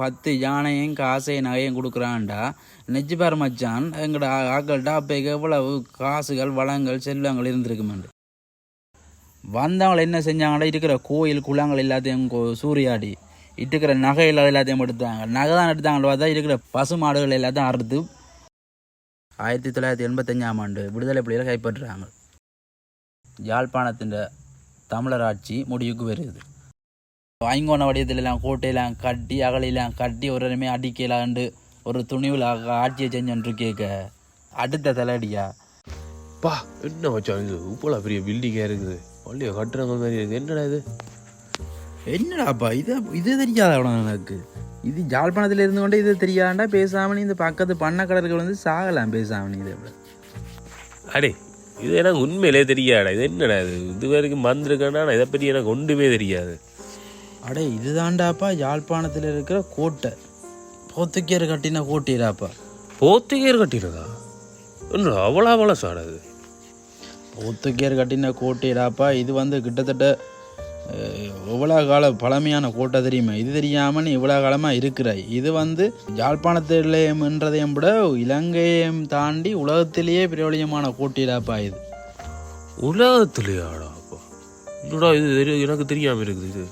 பத்து யானையும் காசையும் நகையும் கொடுக்குறான்டா. நெஞ்சு பேர் மச்சான் எங்கட ஆக்கள்கிட்ட அப்போ எவ்வளவு காசுகள் வளங்கள் செல்வங்கள் இருந்திருக்குமெண்டு வந்தவங்க என்ன செஞ்சாங்கன்னா இருக்கிற கோயில் குளங்கள் எல்லாத்தையும் சூரியாடி சூறையாடி இருக்கிற நகைகள் எல்லாத்தையும் எடுத்தாங்க. நகை தான் எடுத்தாங்களோ பார்த்தா இருக்கிற பசு மாடுகள் எல்லாத்தையும் அறுத்து ஆயிரத்தி தொள்ளாயிரத்தி எண்பத்தஞ்சாம் ஆண்டு விடுதலை புலிகளை கைப்பற்றுறாங்க. யாழ்ப்பாணத்தின் தமிழர் ஆட்சி முடிவுக்கு வருது ஐங்கோண வடிவத்திலெல்லாம் கோட்டையெல்லாம் கட்டி அகலையெல்லாம் கட்டி ஒரு இடமே அடிக்கலாண்டு ஒரு துணிவில் ஆட்சியை செஞ்சோன்று கேட்க. அடுத்த தலையடியா? பா என்ன மச்சான் இது? இவ்வளோ பெரிய பில்டிங்காக இருக்குது. பள்ளியை கட்டுறவங்க மாதிரி இருக்குது. என்னடா இது? என்னடாப்பா இது இது தெரியாத எனக்கு இது யாழ்ப்பாணத்தில் இருந்து கொண்டே இது தெரியாண்டா பேசாம நீ இந்த பக்கத்து பண்ணக்கடற்கள் வந்து சாகலாம் பேசாம நீ இதை அடே இது எனக்கு உண்மையிலே தெரியாடா இது என்னடா இது? இது வரைக்கும் வந்திருக்கேன்னா இதை பற்றி எனக்கு ஒன்றுமே தெரியாது. அடே இதுதான்டாப்பா யாழ்ப்பாணத்தில் இருக்கிற கோட்டை. போத்துக்கேர் கட்டின கோட்டைடாப்பா. போர்த்துகேயர் கட்டினதா? என்னடா அவ்வளோ அவ்வளோ சாடாது போத்துக்கேர் கட்டின கோட்டைடாப்பா இது வந்து கிட்டத்தட்ட அஹ், எவ்வளோ கால பழமையான கோட்டை தெரியுமா? இது தெரியாமல் இவ்வளோ காலமாக இருக்கிற இது வந்து யாழ்ப்பாணத்திலேயம்ன்றதையும் விட இலங்கையையும் தாண்டி உலகத்திலேயே பிரபலியமான கோட்டைடாப்பா இது. உலகத்துலையாடா அப்பா. என்னடா இது எனக்கு தெரியாமல் இருக்குது இது.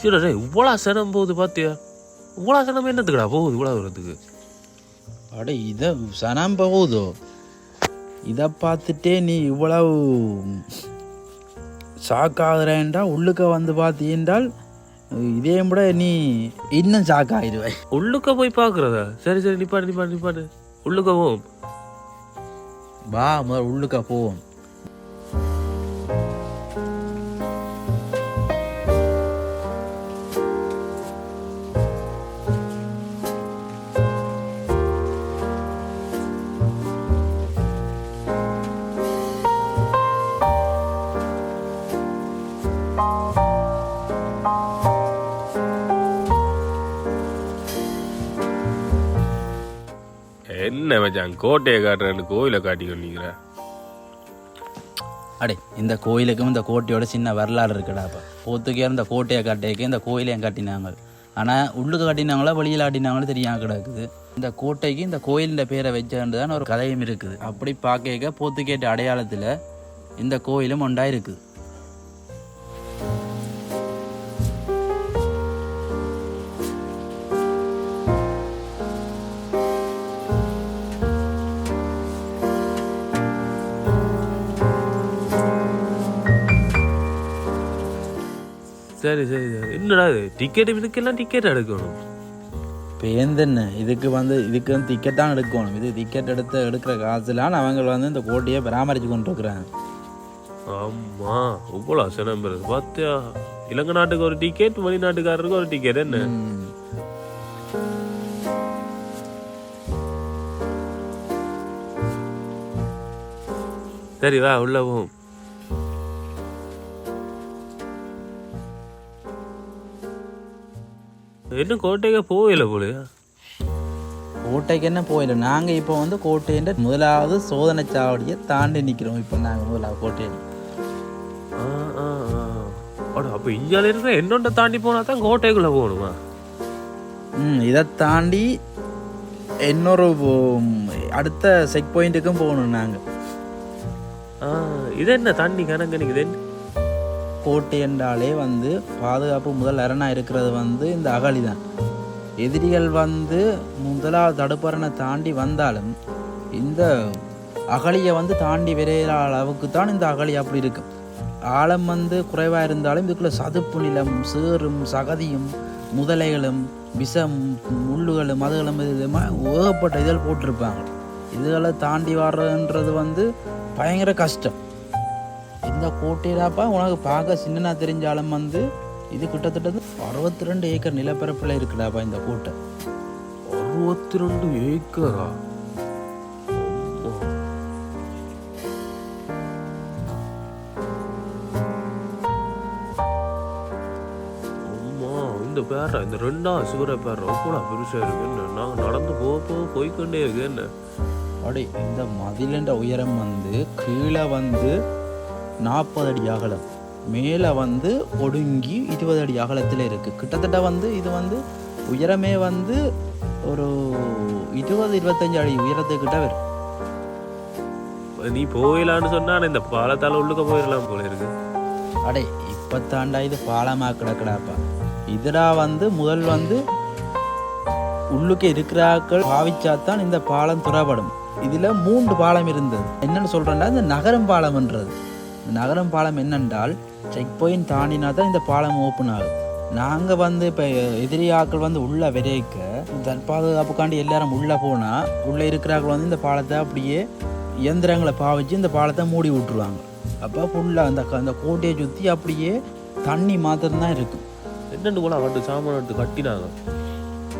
சரி டேய், இவ்வளோ சனம் போகுது பார்த்தியா இவ்வளோ சனம் என்னத்துக்குடா போகுது இவ்வளோ தூரத்துக்கு? அட இதை சனம் போகுதோ? இதை பார்த்துட்டே நீ இவ்வளவு ஷாக்காகிறேன்டா உள்ளுக்க வந்து பார்த்தீன்றால் இதே விட நீ இன்னும் ஷாக் ஆயிடுவாய் உள்ளுக்க போய் பார்க்குறதா? சரி சரி நிப்பாடு நிப்பாடு நிப்பாடு உள்ளுக்க போவோம். வா முதல் உள்ளுக்க போவோம். என்ன மச்சான்? கோட்டையை காட்டுறேன்னு கோயிலை காட்டி நிற்கிறேன் அடே இந்த கோயிலுக்கும் இந்த கோட்டையோட சின்ன வரலாறு இருக்குடா இப்போ போத்துக்கே இந்த கோட்டையை காட்டையக்கே இந்த கோயிலையும் காட்டினாங்க. ஆனால் உள்ளுக்கு காட்டினாங்களோ வெளியில் ஆட்டினாங்களோ தெரியாம கிடக்குது. இந்த கோட்டைக்கு இந்த கோயிலின் பேரை வச்சதுதான் ஒரு கதையும் இருக்குது. அப்படி பார்க்க போத்துக்கேட்ட அடையாளத்தில் இந்த கோயிலும் ஒன்றாக இருக்குது சரி சரி சரி. என்னடா இது? டிக்கெட் இதுக்கெல்லாம் டிக்கெட் எடுக்கணும். இப்போ எந்தென்ன இதுக்கு வந்து இதுக்கு வந்து டிக்கெட் தான் எடுக்கணும். இது டிக்கெட் எடுத்து எடுக்கிற காசுலாம் அவங்க வந்து இந்த கோட்டையை பராமரித்து கொண்டு இருக்கிறாங்க ஆமா. இவ்வளோ சனம் பெருது பார்த்தியா இலங்கை நாட்டுக்கு ஒரு டிக்கெட் வெளிநாட்டுக்காரருக்கு ஒரு டிக்கெட் என்ன. சரி வா உள்ள போவோம். என்ன கோட்டைக்கு போகல போலயா கோட்டைக்கு என்ன போயில நாங்கள் இப்போ வந்து கோட்டையின் முதலாவது சோதனை சாவடியை தாண்டி நிற்கிறோம் இப்போ நாங்கள் முதலாவது கோட்டையில். அப்ப இந்தியால இருக்கிற என்னொண்ட தாண்டி போனா தான் கோட்டைக்குள்ள போகணுமா ம் இதை தாண்டி இன்னொரு அடுத்த செக் பாயிண்ட்டுக்கும் போகணும் நாங்கள் இது என்ன தண்ணி கணக்கு நிக்குது? என்ன? கோட்டை என்றாலே வந்து பாதுகாப்பு முதல் அரணாக இருக்கிறது வந்து இந்த அகழி தான். எதிரிகள் வந்து முதலாவது தடுப்பரணை தாண்டி வந்தாலும் இந்த அகழியை வந்து தாண்டி விரைகிற அளவுக்கு தான் இந்த அகழி அப்படி இருக்கும். ஆழம் வந்து குறைவாக இருந்தாலும் இதுக்குள்ளே சதுப்பு நிலம் சேறும் சகதியும் முதலைகளும் விஷம் முள்ளுகளும் அதுகளும் இதுமா ஏகப்பட்ட இதழ் போட்டிருப்பாங்க. இதுகளை தாண்டி வர்றதுன்றது வந்து பயங்கர கஷ்டம். இந்த கோட்டையிலாப்பா உனக்கு பார்க்க சின்னனா தெரிஞ்சாலும் வந்து இது கிட்டத்தட்ட அறுபத்தி ரெண்டு ஏக்கர் நிலப்பரப்பில் இருக்குடாப்பா இந்த கோட்டை. அறுபத்தி ரெண்டு ஏக்கரா இந்த பேரா இந்த ரெண்டா சூற பேர் ரொம்ப பெருசா இருக்கு என்ன நாங்க நடந்து போக போக போய்க்கொண்டே இருக்கு என்ன அப்படி இந்த மதிலென்ற உயரம் வந்து கீழே வந்து நாற்பது அடி அகலம். மேலே வந்து ஒடுங்கி இருபது அடி அகலத்தில் இருக்குது கிட்டத்தட்ட வந்து இது வந்து உயரமே வந்து ஒரு இருபது இருபத்தஞ்சு அடி உயரத்துக்கிட்ட வரும். நீ போயிடலான்னு சொன்னா ஆனா இந்த பாலத்தால உள்ளுக்க போயிடலாம் போல இருக்கு. அடே இப்போ தாண்டா இது பாலமாக கிடக்கடாப்பா. இதுடா வந்து முதல் வந்து உள்ளுக்கு இருக்கிறாக்கள் பாவிச்சாதான் இந்த பாலம் துறப்படும் இதில் மூன்று பாலம் இருந்தது. என்னன்னு சொல்கிறேன்னா இந்த நகரம் பாலம்ன்றது. நகரம் பாலம் என்னென்றால் செக் பாயிண்ட் தாண்டினா தான் இந்த பாலம் ஓப்பன் ஆகும் நாங்கள் வந்து இப்போ எதிரியாக்கள் வந்து உள்ளே விரைக்க தற்பாதுகாப்புக்காண்டி எல்லாரும் உள்ளே போனால் உள்ளே இருக்கிறாக்கள் வந்து இந்த பாலத்தை அப்படியே இயந்திரங்களை பாவிச்சு இந்த பாலத்தை மூடி விட்டுருவாங்க. அப்போ ஃபுல்லாக அந்த அந்த கோட்டையை சுற்றி அப்படியே தண்ணி மாத்திரம்தான் இருக்கும். என்னென்னு கூட அவட்டு சாமான் எடுத்து கட்டினாங்க.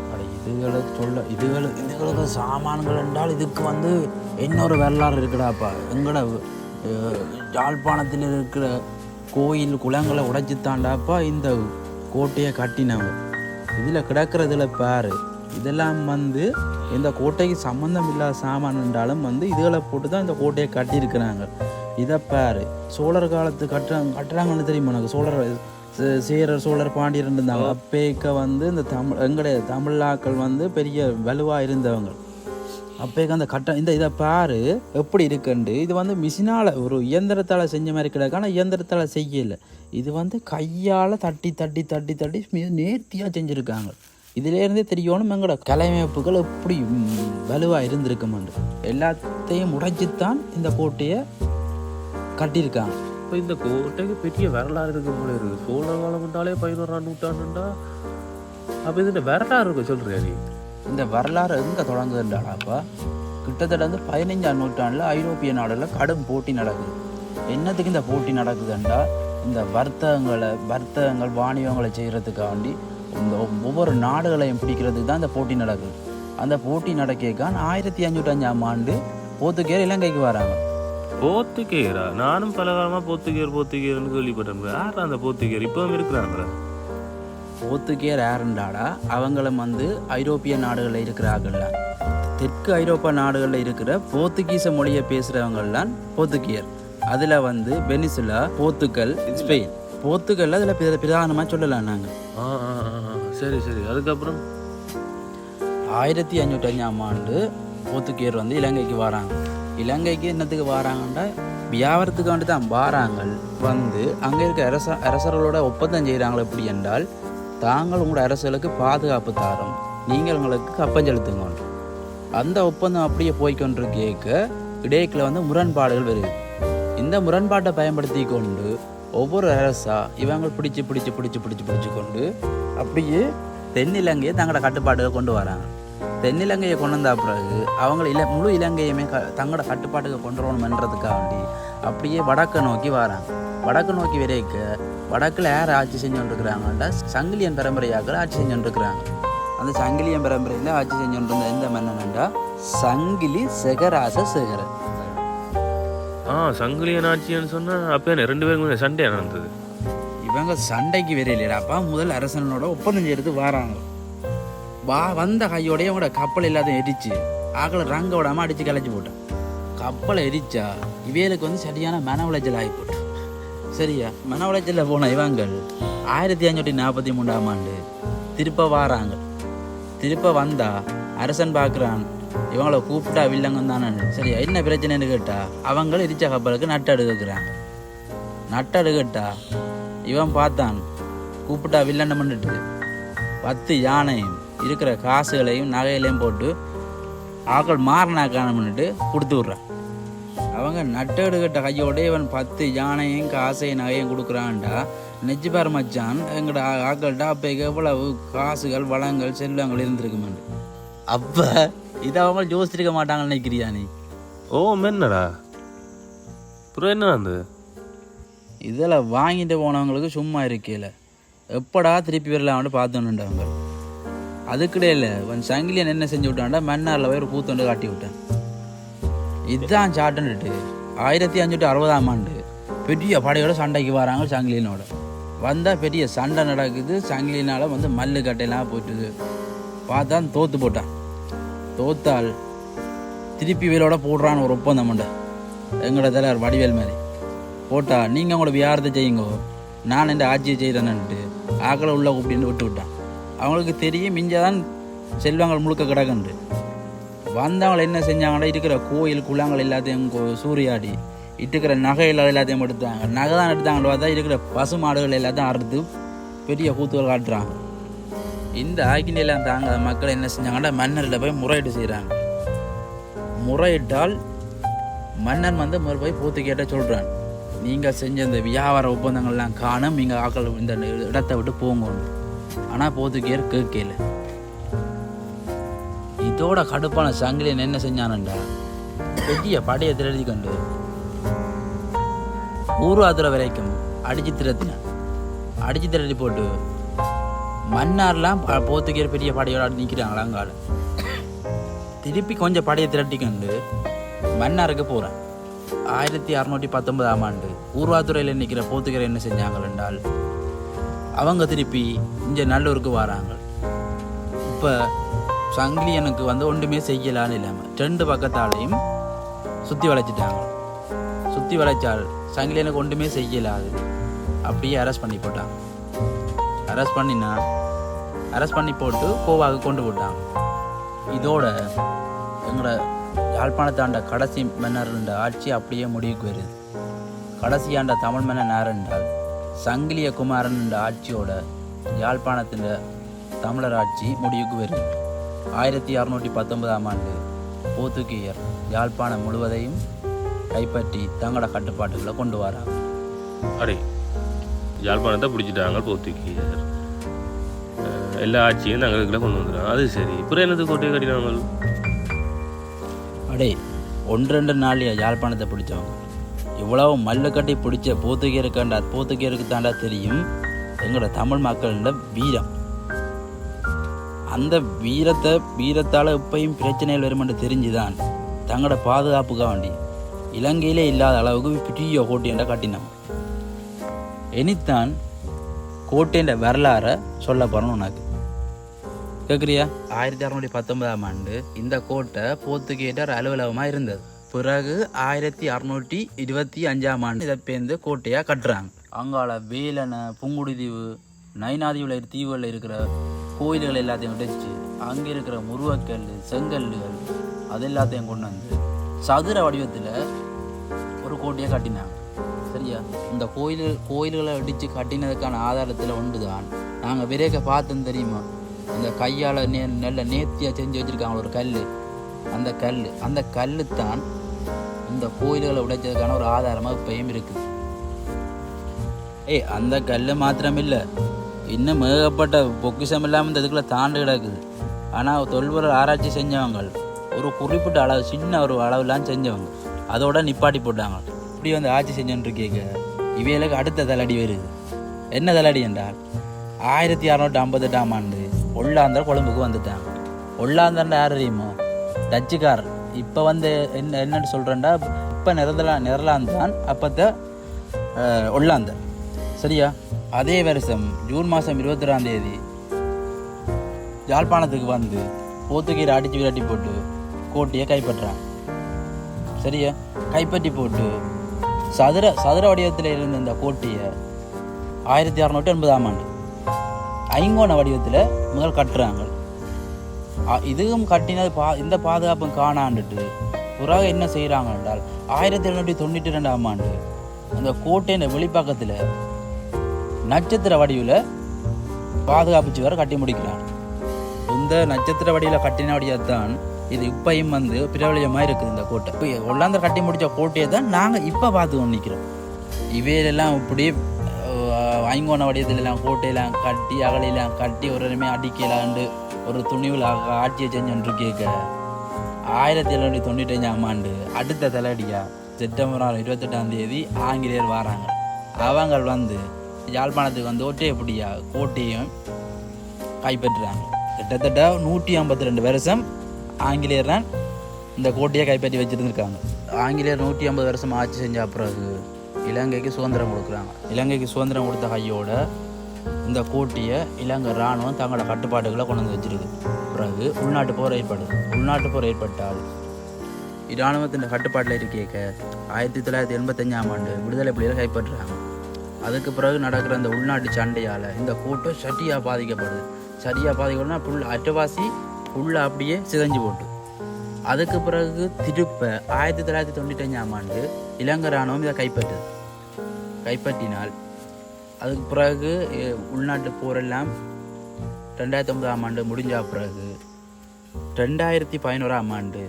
அட இதுகளை சொல்ல இதுகள் இதுகளுக்கு சாமான்கள் என்றால் இதுக்கு வந்து இன்னொரு வரலாறு இருக்குடாப்பா. எங்கட அஹ், யாழ்ப்பாணத்தில் இருக்கிற கோயில் குளங்களை உடைச்சி தாண்டாப்பா இந்த கோட்டையை கட்டினாங்க இதில் கிடக்கிறதுல பாரு இதெல்லாம் வந்து இந்த கோட்டைக்கு சம்மந்தம் இல்லாத சாமான் என்றாலும் வந்து இதுகளை போட்டு தான் இந்த கோட்டையை கட்டியிருக்கிறாங்க. இதை பாரு சோழர் காலத்து கட்டுறாங்க கட்டுறாங்கன்னு தெரியுமா எனக்கு சோழர் சேரர் சோழர் பாண்டியர் இருந்தாங்க அப்பேக்க வந்து இந்த தமிழ் எங்களுடைய தமிழாக்கள் வந்து பெரிய வலுவாக இருந்தவங்க. அப்பேக்க அந்த கட்ட இந்த இதை பாரு எப்படி இருக்குண்டு இது வந்து மிஷினால் ஒரு இயந்திரத்தால் செஞ்ச மாதிரி கிடக்கு ஆனால் இயந்திரத்தால் செய்யலை. இது வந்து கையால் தட்டி தட்டி தட்டி தட்டி நேர்த்தியாக செஞ்சுருக்காங்க. இதிலேருந்தே தெரியணும் எங்களோட கலையமைப்புகள் எப்படி வலுவாக இருந்திருக்குமாண்டு எல்லாத்தையும் உடைச்சித்தான் இந்த கோட்டையை கட்டியிருக்காங்க. இப்போ இந்த கோட்டைக்கு பெரிய வரலாறு இருக்கு போல இருக்குது. சோழ காலம் என்றாலே பதினோராம் நூற்றாண்டுண்டா? அப்போ இது வரலாறு இருக்க சொல்றியா நீ? இந்த வரலாறு எங்கே தொடங்குதுன்றாடாப்பா கிட்டத்தட்ட வந்து பதினைஞ்சாம் நூற்றாண்டில் ஐரோப்பிய நாடுகளில் கடும் போட்டி நடக்குது. என்னத்துக்கு இந்த போட்டி நடக்குதுன்றா இந்த வர்த்தகங்களை வர்த்தகங்கள் வாணிபங்களை செய்கிறதுக்காண்டி இந்த ஒவ்வொரு நாடுகளையும் பிடிக்கிறதுக்கு தான் இந்த போட்டி நடக்குது. அந்த போட்டி நடக்கான் ஆயிரத்தி அஞ்சூற்றஞ்சாம் ஆண்டு போத்துக்கேர் இலங்கைக்கு வராங்க. போத்துக்கேரா நானும் பல காலமா போத்துக்கேர் போத்துக்கேர்னு கேள்விப்பட்டேன் யார் அந்த போத்துக்கேர் இப்பவும் இருக்கிறாங்களா போர்த்துகேயர் யாருண்டாடா அவங்களும் வந்து ஐரோப்பிய நாடுகளில் இருக்கிறார்கள்லாம் தெற்கு ஐரோப்பா நாடுகளில் இருக்கிற போர்த்துகீச மொழியை பேசுகிறவங்கள்லாம் போர்த்துகீயர் அதில் வந்து வெனிசுலா போர்த்துக்கல் ஸ்பெயின். போர்த்துக்கல் அதில் பிரதானமாக சொல்லலாம் நாங்கள். சரி சரி. அதுக்கப்புறம்? ஆயிரத்தி அஞ்சூற்றஞ்சாம் ஆண்டு போர்த்துகீயர் வந்து இலங்கைக்கு வராங்க. இலங்கைக்கு என்னத்துக்கு வராங்கன்றா வியாபாரத்துக்காண்டி தான் வாராங்க. வந்து அங்கே இருக்க அரச அரசர்களோட ஒப்பந்தம் செய்கிறாங்களே எப்படி என்றால் தாங்கள் உங்களோட அரசுகளுக்கு பாதுகாப்பு தாரும். நீங்கள் உங்களுக்கு கப்பம் செலுத்துங்க. அந்த ஒப்பந்தம் அப்படியே போய்கொண்டு கேட்க இடையக்கில் வந்து முரண்பாடுகள் வருது. இந்த முரண்பாட்டை பயன்படுத்தி கொண்டு ஒவ்வொரு அரசா இவங்க பிடிச்சு பிடிச்சு பிடிச்சு பிடிச்சு பிடிச்சு கொண்டு அப்படியே தென்னிலங்கையை தங்களோட கட்டுப்பாட்டுக்கு கொண்டு வராங்க. தென்னிலங்கையை கொண்டு வந்த பிறகு அவங்க இல முழு இலங்கையுமே க தங்களோட கட்டுப்பாட்டுக்கு கொண்டு வரணுமன்றதுக்காண்டி அப்படியே வடக்கை நோக்கி வராங்க. வடக்கு நோக்கி விரைக்க வடக்கில் யார் ஆட்சி செஞ்சுருக்கிறாங்கன்னா சங்கிலியன் பரம்பரையாக்கள் ஆட்சி செஞ்சுருக்கிறாங்க அந்த சங்கிலியன் பரம்பரையில் ஆட்சி செஞ்சுட்டு இருந்த எந்த மன்னன்டா சங்கிலி செகராச சேகரன். ஆ சங்கிலியன் ஆட்சின்னு சொன்னா அப்போ என்ன ரெண்டு பேருக்கும் சண்டே நடந்தது. இவங்க சண்டைக்கு விரையிலடாப்பா முதல் அரசனோட ஒப்பந்தம் செய்யறது வராங்க. வா வந்த கையோடய அவங்களோட கப்பல் இல்லாத எரிச்சு ஆக்களை ரங்க விடாம அடிச்சு கலைச்சு போட்டான். கப்பலை எரிச்சா இவைகளுக்கு வந்து சரியான மன உளைச்சல் ஆகி போட்டு சரியா? மன உளைச்சலில் போன இவங்கள் ஆயிரத்தி அஞ்சூற்றி நாற்பத்தி மூன்றாம் ஆண்டு திருப்ப வாராங்க. திருப்ப வந்தா அரசன் பார்க்குறான் இவங்கள கூப்பிட்டா வில்லங்க தானே சரியா? என்ன பிரச்சனைன்னு கேட்டால் அவங்க இடிச்ச கப்பலுக்கு நட்டு நட்டடுக்கிட்டா இவன் பார்த்தான் கூப்பிட்டா வில்லன்னு பண்ணிட்டு பத்து யானையும் இருக்கிற காசுகளையும் நகைகளையும் போட்டு ஆக்கள் மாறினா பண்ணிட்டு கொடுத்து விட்றான். அவங்க நட்டடுகட்ட கையோட இவன் பத்து யானையும் காசையும் நகையும் கொடுக்குறான்டா. நெஞ்சு பாரு மச்சான் எங்கட ஆக்கள்கிட்ட அப்போ எவ்வளவு காசுகள் வளங்கள் செல்வங்கள் இருந்திருக்குமெண்டு அப்போ இதை அவங்க யோசிச்சிருக்க மாட்டாங்கன்னு நினைக்கிறியா நீ? ஓ என்னடா? அப்புறம் என்ன நடந்தது இதில் வாங்கிட்டு போனவங்களுக்கு சும்மா இருக்கையில். எப்படா திருப்பி வரலாம்னு பார்த்துன்னுண்டவங்க அதுக்கிடையில் உன் சங்கிலியன் என்ன செஞ்சு விட்டான்டா மன்னாரில் போய் ஒரு கூத்தொண்டு காட்டி விட்டான். இதுதான் சாட்டன்ட்டு ஆயிரத்தி அஞ்சூற்றி அறுபதாம் ஆண்டு பெரிய படையோட சண்டைக்கு வராங்க சங்கிலினோட வந்தால் பெரிய சண்டை நடக்குது சங்கிலினால் வந்து மல்லு கட்டையெல்லாம் போயிட்டுது. பார்த்தா தோத்து போட்டான். தோத்தால் திருப்பி வேலோட போடுறான்னு ஒரு ஒப்பந்தம் உண்டு. எங்களோட தலைவர் வடிவேல் மாதிரி. போட்டா நீங்கள் உங்களோட வியாரத்தை செய்யுங்கோ. நான் இந்த ஆட்சியை செய்கிறேன்னுட்டு ஆக்களை உள்ள கூப்பிட்டு விட்டு விட்டான். அவங்களுக்கு தெரியும் மிஞ்சாதான் செல்வங்கள் முழுக்க கிடக்குன்ட்டு. வந்தவங்க என்ன செஞ்சாங்கன்னா இருக்கிற கோயில் குளங்கள் எல்லாத்தையும் சூறையாடி இருக்கிற நகைகள் எல்லாத்தையும் எடுத்தாங்க. நகை தான் எடுத்தாங்களோ பார்த்தா இருக்கிற பசு மாடுகள் எல்லாத்தையும் அறுத்து பெரிய கூத்துகள் காட்டுறாங்க. இந்த ஆக்கினியெல்லாம் தாங்க மக்கள் என்ன செஞ்சாங்கன்னா மன்னரில் போய் முறையீடு செய்கிறாங்க முறையிட்டால் மன்னன் வந்து மறு போய் பூத்து கேட்ட சொல்கிறான் நீங்கள் செஞ்ச இந்த வியாபார ஒப்பந்தங்கள்லாம் காணும் நீங்கள் ஆக்கள் இந்த இடத்தை விட்டு போங்க ஆனால் போத்துக்கேர் கேட்கல. இதோட கடுப்பான சங்கிலியன் என்ன செஞ்சானுண்டா? பெரிய படையை திரட்டி கொண்டு ஊர்வாதுரை வரைக்கும் அடிச்சு திரட்டினான் அடிச்சு திரட்டி போட்டு மன்னார்லாம் போத்துக்கிற பெரிய படையோட நிற்கிறாங்களா அங்கால திருப்பி கொஞ்சம் படையை திரட்டி கொண்டு மன்னாருக்கு போகிறேன் ஆயிரத்தி அறநூற்றி பத்தொன்பதாம் ஆண்டு ஊர்வாத்துறையில் நிற்கிற போத்துக்கிற என்ன செஞ்சாங்க என்றால் அவங்க திருப்பி இங்கே நல்லூருக்கு வராங்க. இப்போ சங்கிலியனுக்கு வந்து ஒன்றுமே செய்யலான்னு இல்லாமல் ரெண்டு பக்கத்தாலையும் சுற்றி வளைச்சிட்டாங்க. சுற்றி வளைச்சால் சங்கிலியனுக்கு ஒன்றுமே செய்யலாது. அப்படியே அரெஸ்ட் பண்ணி போட்டாங்க. அரெஸ்ட் பண்ணினா அரெஸ்ட் பண்ணி போட்டு கோவாவுக்கு கொண்டு போட்டாங்க. இதோட எங்களோட யாழ்ப்பாணத்தாண்ட கடைசி மன்னர்ன்ற ஆட்சி அப்படியே முடிவுக்கு வருது. கடைசியாண்ட தமிழ் மன்னன் யார் என்றால் சங்கிலிய குமாரன் என்ற ஆட்சியோட யாழ்ப்பாணத்தின் தமிழர் ஆட்சி முடிவுக்கு வருது. ஆயிரத்தி அறுநூற்றி பத்தொன்பதாம் ஆண்டு போர்த்துகீயர் யாழ்ப்பாணம் முழுவதையும் கைப்பற்றி தங்களோட கட்டுப்பாட்டுகளை கொண்டு வராங்க அடே யாழ்ப்பாணத்தை பிடிச்சிட்டாங்க போர்த்துகீயர். எல்லா ஆட்சியும் நாங்களுக்குள்ள கொண்டு வந்துடுறாங்க. அது சரி. அப்புறம் என்னது கோட்டையை கட்டினாங்க? அடே ஒன்று ரெண்டு நாள்லையா யாழ்ப்பாணத்தை பிடிச்சவங்க இவ்வளவு மல்லு கட்டி பிடிச்ச போத்துகீருக்காண்டா போத்துகீருக்கு தாண்டா தெரியும். எங்களோட தமிழ் மக்களோட வீரம். அந்த வீரத்தை வீரத்தால் இப்பயும் பிரச்சனைகள் வருமென்று தெரிஞ்சுதான் தங்களோட பாதுகாப்புக்காக வேண்டி இலங்கையிலே இல்லாத அளவுக்கு பெரிய கோட்டையண்ட கட்டினோம். இனித்தான் கோட்டைன்ற வரலாறை சொல்ல போகிறோம் உனக்கு. கேட்குறியா ஆயிரத்தி அறுநூற்றி பத்தொன்பதாம் ஆண்டு இந்த கோட்டை போர்த்துகேட்டர் அலுவலகமாக இருந்தது. பிறகு ஆயிரத்தி அறுநூற்றி இருபத்தி அஞ்சாம் ஆண்டு இதை பேர்ந்து கோட்டையாக கட்டுறாங்க. அங்கால வேலனை புங்குடுதீவு நைனாதீவில் தீவுகளில் இருக்கிற கோயில்கள் எல்லாத்தையும் உடைச்சு அங்கே இருக்கிற முருவக்கல் செங்கல்லுகள் அது எல்லாத்தையும் கொண்டு வந்து சதுர வடிவத்தில் ஒரு கோட்டையை கட்டினாங்க. சரியா? இந்த கோயில் கோயில்களை அடித்து கட்டினதுக்கான ஆதாரத்தில் ஒன்று தான் நாங்கள் விரைக்க பார்த்தோம் தெரியுமா? இந்த கையால் நே நல்ல நேர்த்தியாக செஞ்சு வச்சுருக்காங்க ஒரு கல் அந்த கல் அந்த கல் தான் இந்த கோயில்களை உடைச்சதுக்கான ஒரு ஆதாரமாக இப்பயும் இருக்குது. ஏய் அந்த கல் மாத்திரமில்லை. இன்னும் ஏகப்பட்ட பொக்கிஷம் இல்லாமல் இந்த இதுக்குள்ளே தாண்டு கிடக்குது. ஆனால் தொல்பொருள் ஆராய்ச்சி செஞ்சவங்க ஒரு குறிப்பிட்ட அளவு சின்ன ஒரு அளவுலாம் செஞ்சவங்க அதோட நிப்பாட்டி போட்டாங்க. இப்படி வந்து ஆட்சி செஞ்சுட்டு கேட்க இவைகளுக்கு அடுத்த தலடி வருது. என்ன தலடி என்றால் ஆயிரத்தி அறநூற்றி ஐம்பத்தெட்டாம் ஆண்டு ஒல்லாந்தர் கொழும்புக்கு வந்துட்டாங்க. ஒல்லாந்தர்ன்ற யார் தெரியுமோ? டச்சுக்கார் இப்போ வந்து என்ன என்னன்னு சொல்கிறேன்டா இப்போ நெதர்லா நெதர்லாந்து தான் அப்போத்த ஒல்லாந்தர். சரியா? அதே வருஷம் ஜூன் மாதம் இருபத்தொராம் தேதி யாழ்ப்பாணத்துக்கு வந்து போத்துக்கீரை அடித்து விரட்டி போட்டு கோட்டையை கைப்பற்றுறாங்க சரியா? கைப்பற்றி போட்டு சதுர சதுர வடிவத்தில் இருந்த இந்த கோட்டையை ஆயிரத்தி அறநூற்றி எண்பதாம் ஆண்டு ஐங்கோண வடிவத்தில் முதல் கட்டுறாங்க. இதுவும் கட்டினது பா இந்த பாதுகாப்பும் காணாண்டுட்டு பிறகு என்ன செய்கிறாங்க என்றால் ஆயிரத்தி எழுநூற்றி தொண்ணூற்றி ரெண்டாம் ஆண்டு அந்த கோட்டையின் வெளிப்பக்கத்தில் நட்சத்திர வடிவில் பாதுகாப்பு சுவர் கட்டி முடிக்கிறாங்க இந்த நட்சத்திர வடிவில் கட்டினபடியாக தான் இது இப்பயும் வந்து பிரபலியமாக இருக்குது இந்த கோட்டை. இப்போ ஒல்லாந்தர் கட்டி முடித்த கோட்டையை தான் நாங்கள் இப்போ பார்த்து நிற்கிறோம் இவையிலெல்லாம் இப்படி அஹ், ஐங்கோண வடிவத்துல எல்லாம் கோட்டையெல்லாம் கட்டி அகலையெல்லாம் கட்டி ஒரு இடமே அடிக்கலாண்டு ஒரு துணிவில் ஆட்சியை செஞ்சு கேட்க ஆயிரத்தி எழுநூற்றி தொண்ணூத்தஞ்சாம் ஆண்டு அடுத்த தலையடியா செப்டம்பர் இருபத்தெட்டாம் தேதி ஆங்கிலேயர் வராங்க. அவங்க வந்து யாழ்ப்பாணத்துக்கு வந்து ஒற்றையப்படியா கோட்டையும் கைப்பற்றுறாங்க. கிட்டத்தட்ட நூற்றி ஐம்பத்தி ரெண்டு வருஷம் ஆங்கிலேயர் தான் இந்த கோட்டையை கைப்பற்றி வச்சுருந்துருக்காங்க. ஆங்கிலேயர் நூற்றி ஐம்பது வருஷம் ஆட்சி செஞ்ச பிறகு இலங்கைக்கு சுதந்திரம் கொடுக்குறாங்க. இலங்கைக்கு சுதந்திரம் கொடுத்த கையோட இந்த கோட்டையை இலங்கை இராணுவம் தங்களோட கட்டுப்பாடுகளை கொண்டு வந்து வச்சிருக்கு. பிறகு உள்நாட்டு போர் ஏற்படுது உள்நாட்டு போர் ஏற்பட்டால் இராணுவத்தின் கட்டுப்பாட்டில் இருக்கேக்க ஆயிரத்தி தொள்ளாயிரத்தி எண்பத்தஞ்சாம் ஆண்டு விடுதலை புலிகள் கைப்பற்றுறாங்க. அதுக்கு பிறகு நடக்கிற அந்த உள்நாட்டு சண்டையால் இந்த கூட்டம் சட்டியாக பாதிக்கப்படுது. சரியாக பார்த்தீங்கன்னா புல் அட்டவாசி புல்லை அப்படியே சிதைஞ்சு போட்டு. அதுக்கு பிறகு திருப்ப ஆயிரத்தி தொள்ளாயிரத்தி தொண்ணூத்தஞ்சாம் ஆண்டு இலங்கை ராணுவம் இதை கைப்பற்றுது. கைப்பற்றினால் அதுக்கு பிறகு உள்நாட்டு போரெல்லாம் ரெண்டாயிரத்தி ஒன்பதாம் ஆண்டு முடிஞ்ச பிறகு ரெண்டாயிரத்தி பதினோராம் ஆண்டு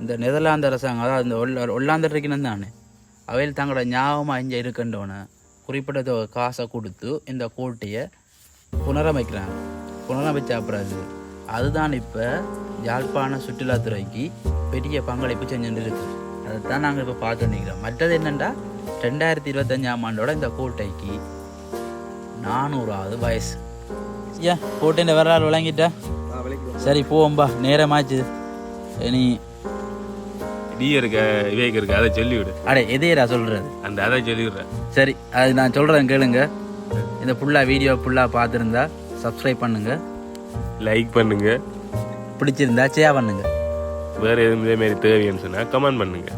இந்த நெதர்லாந்து அரசாங்கம் அதாவது இந்த ஒல்ல ஒல்லாந்தர் இருக்கணும் தானே அவையில் தங்களோட ஞாபகமாக இங்கே இருக்கின்றோன்னு குறிப்பிட்ட காசை கொடுத்து இந்த கோட்டையை புனரமைக்கிறாங்க. புனரமைச்ச பிறகு அதுதான் இப்போ யாழ்ப்பாண சுற்றுலாத்துறைக்கு பெரிய பங்களிப்பு செஞ்சுட்டு இருக்கு அதைத்தான் நாங்கள் இப்போ பார்த்து நிற்கிறோம் மற்றது என்னென்னா ரெண்டாயிரத்தி இருபத்தஞ்சாம் ஆண்டோட இந்த கோட்டைக்கு நானூறாவது வயசு. ஏன் கோட்டையின் வரலாறு விளங்கிட்டா? சரி போவோம்பா. நேரமாச்சு. நீ நீ இருக்க விவேக் இருக்க அதை சொல்லிவிடு. அடே எதையரா சொல்கிறது அந்த அதை சொல்லிடுறேன் சரி அது நான் சொல்கிறேன் கேளுங்க. இந்த ஃபுல்லாக வீடியோ ஃபுல்லாக பார்த்துருந்தா சப்ஸ்கிரைப் பண்ணுங்க. லைக் பண்ணுங்க. பிடிச்சிருந்தா ஷேர் பண்ணுங்க. வேற எதுவும் இதே மாதிரி தேவைன்னு சொன்னா கமெண்ட் பண்ணுங்க.